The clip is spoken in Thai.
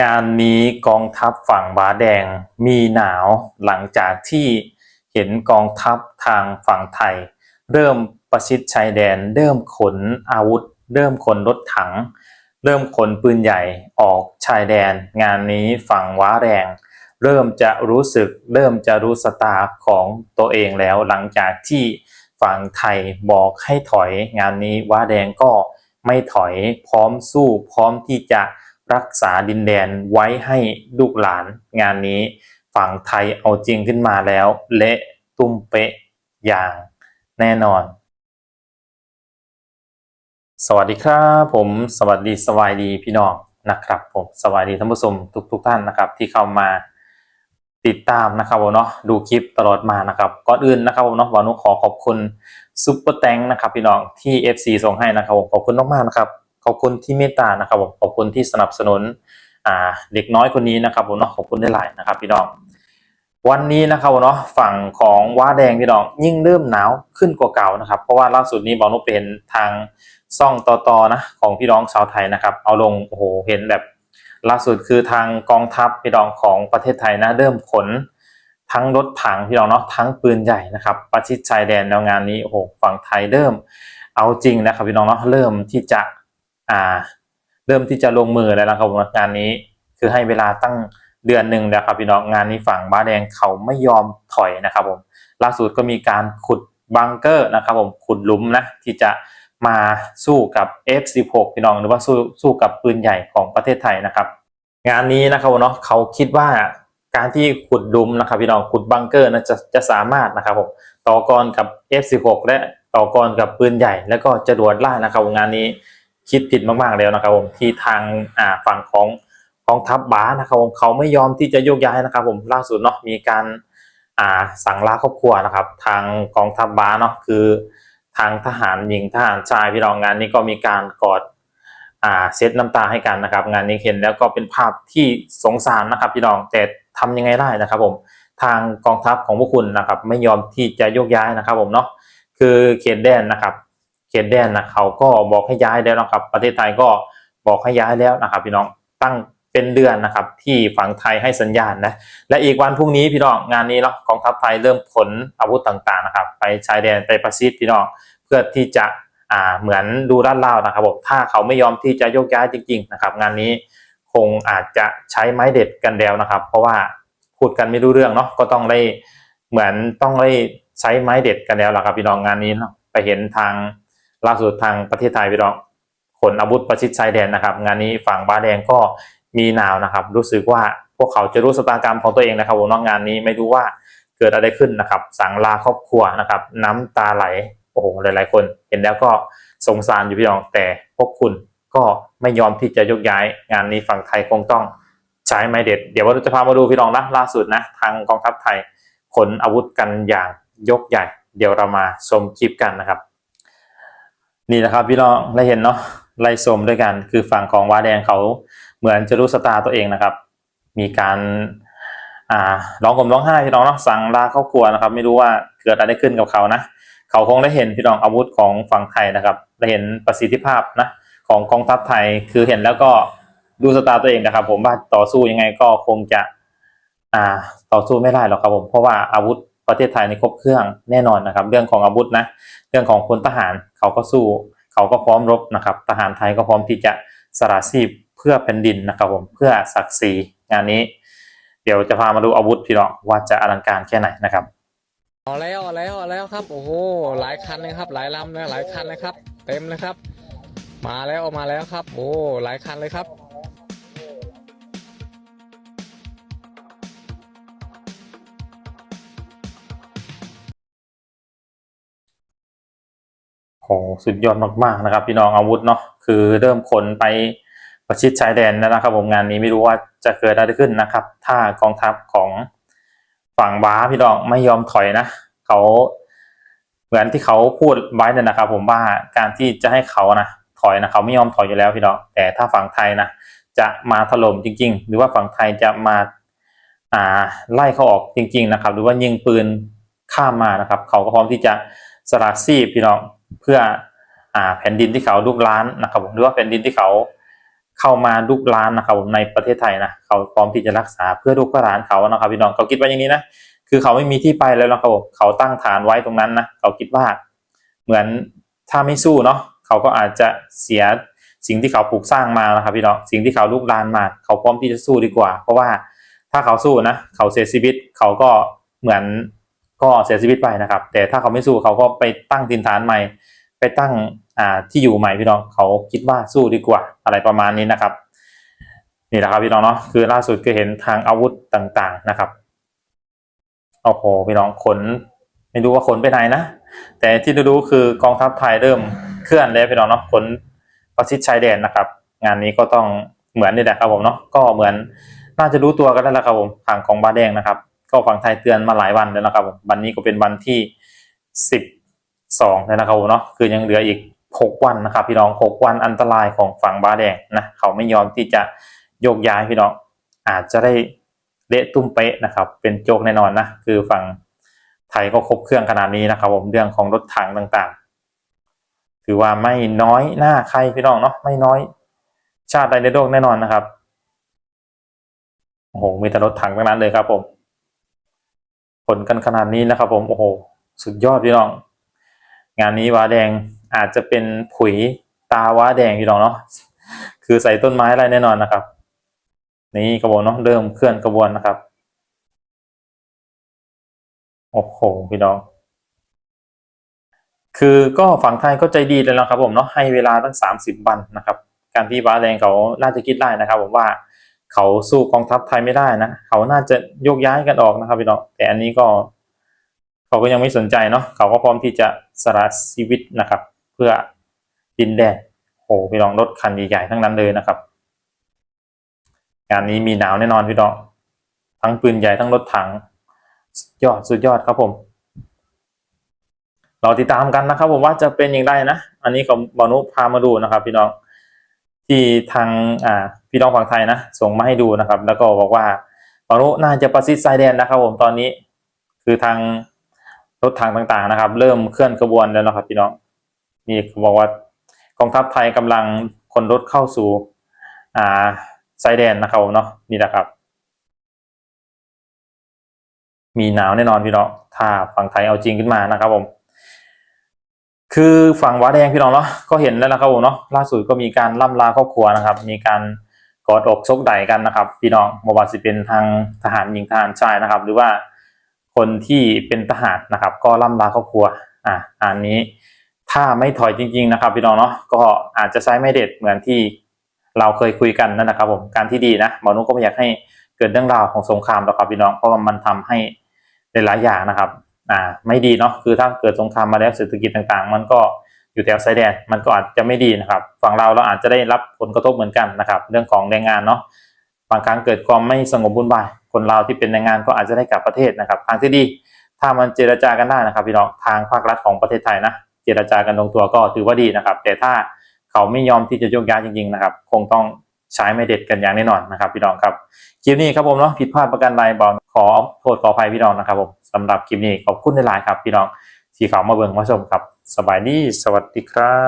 งานนี้กองทัพฝั่งบาแดงมีหนาวหลังจากที่เห็นกองทัพทางฝั่งไทย เริ่มประชิดชายแดน เริ่มขนอาวุธ เริ่มขนรถถัง เริ่มขนปืนใหญ่ออกชายแดน งานนี้ฝั่งว้าแรง เริ่มจะรู้สึก เริ่มจะรู้สตาของตัวเองแล้วหลังจากที่ฝั่งไทยบอกให้ถอย งานนี้ว้าแดงก็ไม่ถอยพร้อมสู้พร้อมที่จะ รักษาดินแดนไว้ให้ลูกหลานงานนี้ ฝั่งไทยเอาจริงขึ้นมาแล้ว เละตุ้มเป๊ะอย่างแน่นอน สวัสดีครับผมสวัสดีสวัสดีพี่น้องนะครับผมสวัสดีท่านผู้ชมทุกทุกๆท่านนะครับ ที่เข้ามาติดตามนะครับผมเนาะดูคลิปตลอดมานะครับก่อนอื่นนะครับผมเนาะวานุขอขอบคุณซุปเปอร์แตงนะครับพี่น้องที่ FC ส่งให้นะครับผมขอบคุณมากๆนะครับ ขอบคุณที่เมตตานะครับผมขอบคุณที่สนับสนุนอ่าเด็กน้อยคนนี้นะครับผมเนาะขอบคุณได้หลายนะครับพี่น้องวันนี้นะครับผมเนาะฝั่งของว้าแดงพี่น้องยิ่งเริ่มหนาวขึ้นกว่าเก่านะครับ เพราะว่าล่าสุดนี้บอลนุเป็นทางซ่องต่อๆนะของพี่น้องชาวไทยนะครับ เอาลงโอ้โหเห็นแบบล่าสุดคือทางกองทัพพี่น้องของประเทศไทยนะเริ่มขนทั้งรถถังพี่น้องเนาะทั้งปืนใหญ่นะครับประชิดชายแดนแนวงานนี้โอ้โหฝั่งไทยเริ่ม เอาจริงนะครับพี่น้องเนาะเริ่มที่จะ อ่า เริ่มที่จะลงมือแล้วนะครับผมงานนี้ คือให้เวลาตั้งเดือนหนึ่งแล้วครับพี่น้องงานนี้ฝั่งบ้าแดงเขาไม่ยอมถอยนะครับผมล่าสุดก็มีการขุดบังเกอร์นะครับผมขุดหลุมนะที่จะมาสู้กับ F16 พี่น้องหรือว่าสู้สู้กับปืนใหญ่ของประเทศไทยนะครับ งานนี้นะครับเนาะเขาคิดว่าการที่ขุดลุมนะครับพี่น้องขุดบังเกอร์นะจะจะสามารถนะครับผมต่อกรกับ F16 และต่อกรกับปืนใหญ่ แล้วก็จรวดล่านะครับงานนี้ คิดผิดมากๆแล้วนะครับผมที่ทางอ่าฝั่งของกองทัพบ้านะครับผมเขาไม่ยอมที่จะโยกย้ายนะครับ ผมล่าสุดเนาะมีการอ่าสั่งลาครอบครัวนะครับ ทางกองทัพบ้าเนาะคือทางทหารหญิงทหารชายพี่น้องงานนี้ก็มีการกอดอ่าเซตน้ำตาให้กันนะครับ งานนี้เห็นแล้วก็เป็นภาพที่สงสารนะครับพี่น้องแต่ทำยังไงได้นะครับ ผมทางกองทัพของพวกคุณนะครับ ไม่ยอมที่จะโยกย้ายนะครับ ผมเนาะคือเขตแดนนะครับ ขตแดนนะเขาก็บอกให้ย้ายแล้วนะครับ ประเทศไทยก็บอกให้ย้ายแล้วนะครับ พี่น้องตั้งเป็นเดือนนะครับ ที่ฝั่งไทยให้สัญญาณนะและอีกวันพรุ่งนี้พี่น้องงานนี้เนาะกองทัพไทยเริ่มขนอาวุธต่างๆนะครับ ไปชายแดนไปประชิดพี่น้องเพื่อที่จะอ่าเหมือนดูลาดเล่านะครับผมถ้าเขาไม่ยอมที่จะโยกย้ายจริง ๆ นะครับ งานนี้คงอาจจะใช้ไม้เด็ดกันแล้วนะครับ เพราะว่าพูดกันไม่รู้เรื่องเนาะก็ต้องได้เหมือนต้องได้ใช้ไม้เด็ดกันแล้วล่ะครับพี่น้องงานนี้เนาะไปเห็นทาง ล่าสุดทางประเทศไทยพี่น้องขนอาวุธประชิดชายแดนนะครับ งานนี้ฝั่งบ้าแดงก็มีหนาวนะครับ รู้สึกว่าพวกเขาจะรู้สตากรรมของตัวเองนะครับผมน้องงานนี้ไม่รู้ว่าเกิดอะไรขึ้นนะครับ สั่งลาครอบครัวนะครับ น้ำตาไหลโอ้โหหลาย ๆ คน เห็นแล้วก็สงสารอยู่พี่น้องแต่พวกคุณก็ไม่ยอมที่จะยกย้าย งานนี้ฝั่งไทยคงต้องใช้ไม้เด็ด เดี๋ยวเราจะพามาดูพี่น้องนะล่าสุดนะ ทางกองทัพไทยขนอาวุธกันอย่างยกใหญ่ เดี๋ยวเรามาชมคลิปกันนะครับ นี่นะครับพี่น้องได้เห็นเนาะไล่สมด้วยกัน คือฝั่งของว้าแดงเขาเหมือนจะรู้สตาตัวเองนะครับ มีการอ่าร้องผมร้องไห้พี่น้องเนาะสั่งลาครอบครัวนะครับ ไม่รู้ว่าเกิดอะไรขึ้นกับเขานะเขาคงได้เห็นพี่น้องอาวุธของฝั่งไทยนะครับได้เห็นประสิทธิภาพนะของกองทัพไทยคือเห็นแล้วก็ดูสตาตัวเองนะครับ ผมว่าต่อสู้ยังไงก็คงจะ อ่า ต่อสู้ไม่ได้หรอกครับผมเพราะว่าอาวุธ ประเทศไทยในครบเครื่องแน่นอนนะครับ เรื่องของอาวุธนะเรื่องของพลทหารเขาก็สู้ เขาก็พร้อมรบนะครับ ทหารไทยก็พร้อมที่จะสละชีพเพื่อแผ่นดินนะครับผมเพื่อศักดิ์ศรีงานนี้ เดี๋ยวจะพามาดูอาวุธพี่น้องว่าจะอลังการแค่ไหนนะครับเอาแล้วเอาแล้วเอาแล้วครับโอ้โหหลายคันเลยครับ หลายลำนะหลายคันเลยครับ เต็มเลยครับ มาแล้วเอามาแล้วครับ โอ้หลายคันเลยครับ โหสุดยอดมากๆนะครับ พี่น้องอาวุธเนาะคือเริ่มขนไปประชิดชายแดนแล้วนะครับ ผมงานนี้ไม่รู้ว่าจะเกิดอะไรขึ้นนะครับ ถ้ากองทัพของฝั่งบ้าพี่น้องไม่ยอมถอยนะเขาเหมือนที่เขาพูดไว้เนี่ยนะครับ ผมว่าการที่จะให้เขานะถอยนะเขาไม่ยอมถอยอยู่แล้วพี่น้องแต่ถ้าฝั่งไทยนะจะมาถล่มจริง ๆ หรือว่าฝั่งไทยจะมาอ่าไล่เขาออกจริง ๆนะครับ หรือว่ายิงปืนข้ามมานะครับ เขาก็พร้อมที่จะสละชีพพี่น้อง เพื่ออแผ่นดินที่เขาลุกล้านนะครับผมหรือว่าแผ่นดินที่เขาเข้ามาลุกล้านนะครับผมในประเทศไทยนะเขาพร้อมที่จะรักษาเพื่อลูกเพื่อหลานเขานะครับพี่น้องเขาคิดว่าอย่างนี้นะคือเขาไม่มีที่ไปแล้วนะครับผมเขาตั้งฐานไว้ตรงนั้นนะเขาคิดว่าเหมือนถ้าไม่สู้เนาะเขาก็อาจจะเสียสิ่งที่เขาปลูกสร้างมานะครับพี่น้องสิ่งที่เขาลุกลานมา เขาพร้อมที่จะสู้ดีกว่า เพราะว่าถ้าเขาสู้นะ เขาเสียชีวิตเขาก็เหมือน ก็เสียชีวิตไปนะครับ แต่ถ้าเขาไม่สู้เขาก็ไปตั้งถิ่นฐานใหม่ ไปตั้งอ่าที่อยู่ใหม่พี่น้องเขาคิดว่าสู้ดีกว่าอะไรประมาณนี้นะครับนี่แหละครับพี่น้องเนาะคือล่าสุดก็เห็นทางอาวุธต่างๆนะครับโอ้โหพี่น้องขนไม่รู้ว่าขนไปไหนนะแต่ที่รู้คือกองทัพไทยเริ่มเคลื่อนแล้วพี่น้องเนาะขนประชิดชายแดนนะครับ งานนี้ก็ต้องเหมือนนี่แหละครับผมเนาะก็เหมือนน่าจะรู้ตัวกันแล้วละครับผมทางของบาแดงนะครับ ก็ฝั่งไทยเตือนมาหลายวันแล้วนะครับผมวันนี้ก็เป็นวันที่สิบสองแล้วนะครับผมเนาะคือยังเหลืออีกหกวันนะครับพี่น้องหกวันอันตรายของฝั่งบาแดงนะเขาไม่ยอมที่จะโยกย้ายพี่น้องอาจจะได้เละตุ้มเป๊ะนะครับ เป็นโจกแน่นอนนะคือฝั่งไทยก็ครบเครื่องขนาดนี้นะครับ ผมเรื่องของรถถังต่างๆ ถือว่าไม่น้อยหน้าใครพี่น้องเนาะไม่น้อย ชาติใดในโลกแน่นอนนะครับโอ้โหมีแต่รถถังทั้งนั้นเลยครับผม ผลกันขนาดนี้นะครับ ผมโอ้โหสุดยอดพี่น้อง งานนี้ว้าแดงอาจจะเป็นผุยตาว้าแดงพี่น้องเนาะคือใส่ต้นไม้อะไรแน่นอนนะครับ นี่กระบวนเนาะเริ่มเคลื่อนกระบวนนะครับโอ้โหพี่น้อง คือก็ฝั่งไทยก็ใจดีแล้วนะครับ ผมเนาะให้เวลาตั้งสามสิบวันนะครับ การที่บาแดงเขาน่าจะคิดได้นะครับ ผมว่า เขาสู้กองทัพไทยไม่ได้นะเขาน่าจะโยกย้ายกันออกนะครับพี่น้องแต่อันนี้ก็ เขาก็ยังไม่สนใจเนาะเขาก็พร้อมที่จะสละชีวิตนะครับ เพื่อดินแดนโอ้โหพี่น้องรถคันใหญ่ๆทั้งนั้นเลยนะครับงานนี้มีหนาวแน่นอนพี่น้องทั้งปืนใหญ่ทั้งรถถังยอดสุดยอดครับผมเราติดตามกันนะครับผมว่าจะเป็นอย่างไรนะ อันนี้ของบอนุพามาดูนะครับ พี่น้อง ที่ทางอ่าพี่น้องฝั่งไทยนะส่งมาให้ดูนะครับ แล้วก็บอกว่าบอนุน่าจะประสิทธิ์ชายแดนนะครับ ผมตอนนี้คือทางรถถังต่างๆนะครับ เริ่มเคลื่อนกระบวนแล้วนะครับ พี่น้องนี่เขาบอกว่ากองทัพไทยกำลังคนรถเข้าสู่อ่าชายแดนนะครับผมเนาะนี่นะครับ มีหนาวแน่นอนพี่น้องถ้าฝั่งไทยเอาจริงขึ้นมานะครับผม คือฝั่งว้าแดงพี่น้องเนาะก็เห็นแล้วนะครับผมเนาะล่าสุดก็มีการล่ำลาครอบครัวนะครับ มีการกอดอกชกไดกันนะครับ พี่น้องบว่าสิเป็นทางทหารหญิงทหารชายนะครับ หรือว่าคนที่เป็นทหารนะครับ ก็ล่ำลาครอบครัวอ่าอันนี้ถ้าไม่ถอยจริง ๆ นะครับ พี่น้องเนาะก็อาจจะใช้ไม่เด็ดเหมือนที่เราเคยคุยกันนั่นนะครับ ผมการที่ดีนะหมอนุก็ไม่อยากให้เกิดเรื่องราวของสงครามหรอกครับพี่น้องเพราะว่ามันทำให้หลายๆอย่างนะครับ อ่าไม่ดีเนาะคือถ้าเกิดสงครามมาแล้วเศรษฐกิจต่างๆ มันก็อยู่แถวชายแดนมันก็อาจจะไม่ดีนะครับฝั่งเราเราอาจจะได้รับผลกระทบเหมือนกันนะครับ เรื่องของแรงงานเนาะบางครั้งเกิดความไม่สงบวุ่นวายคนเราที่เป็นแรงงานก็อาจจะได้กลับประเทศนะครับ ทางที่ดีถ้ามันเจรจากันได้นะครับพี่น้องทางภาครัฐของประเทศไทยนะเจรจากันลงตัวก็ถือว่าดีนะครับ แต่ถ้าเขาไม่ยอมที่จะโยกย้ายจริงๆนะครับ คงต้องใช้ไม่เด็ดกันอย่างแน่นอนนะครับ พี่น้องครับคลิปนี้ครับผมเนาะผิดพลาดประการใดบอกขอโทษขออภัยพี่น้องนะครับผม สำหรับคลิปนี้ขอบคุณหลายๆครับ พี่น้องที่เขามาเบิ่งมาชมครับ สบายดี สวัสดีครับ